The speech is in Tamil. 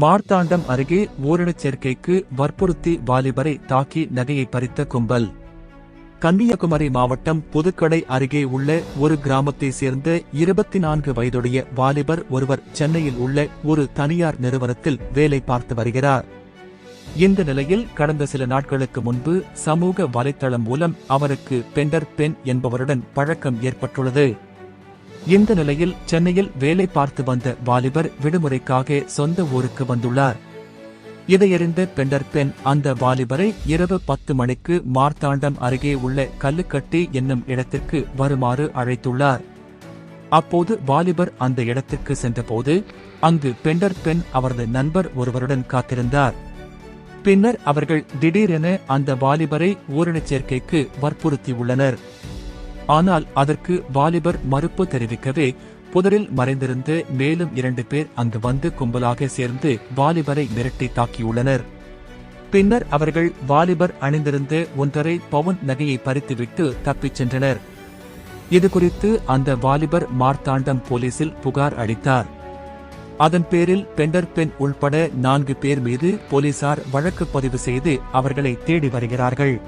மார்த்தாண்டம் அருகே ஓரிடச் சேர்க்கைக்கு வற்புறுத்தி வாலிபரை தாக்கி நகையை பறித்த கும்பல். கன்னியாகுமரி மாவட்டம் புதுக்கடை அருகே உள்ள ஒரு கிராமத்தை சேர்ந்த இருபத்தி நான்கு வயதுடைய வாலிபர் ஒருவர் சென்னையில் உள்ள ஒரு தனியார் நிறுவனத்தில் வேலை பார்த்து வருகிறார். இந்த நிலையில் கடந்த சில நாட்களுக்கு முன்பு சமூக வலைத்தளம் மூலம் அவருக்கு பெண்டர் பெண் என்பவருடன் பழக்கம் ஏற்பட்டுள்ளது. இந்த நிலையில் சென்னையில் வேலை பார்த்து வந்த வாலிபர் விடுமுறைக்காக சொந்த ஊருக்கு வந்துள்ளார். இதையறிந்த பெண்டர் பெண் அந்த வாலிபரை இரவு பத்து மணிக்கு மார்த்தாண்டம் அருகே உள்ள கல்லுக்கட்டி என்னும் இடத்திற்கு வருமாறு அழைத்துள்ளார். அப்போது வாலிபர் அந்த இடத்திற்கு சென்றபோது அங்கு பெண்டர் பெண் அவரது நண்பர் ஒருவருடன் காத்திருந்தார். பின்னர் அவர்கள் திடீரென அந்த வாலிபரை ஊரணி சேர்க்கைக்கு வற்புறுத்தியுள்ளனர். ஆனால் அதற்கு வாலிபர் மறுப்பு தெரிவிக்கவே புதரில் மறைந்திருந்து மேலும் இரண்டு பேர் அங்கு வந்து கும்பலாக சேர்ந்து வாலிபரை மிரட்டி தாக்கியுள்ளனர். பின்னர் அவர்கள் வாலிபர் அணிந்திருந்து ஒன்றரை பவுன் நகையை பறித்துவிட்டு தப்பிச் சென்றனர். இதுகுறித்து அந்த வாலிபர் மார்த்தாண்டம் போலீசில் புகார் அளித்தார். அதன் பேரில் பெண்டர் பெண் உள்பட நான்கு பேர் மீது போலீசார் வழக்கு பதிவு செய்து அவர்களை தேடி வருகிறார்கள்.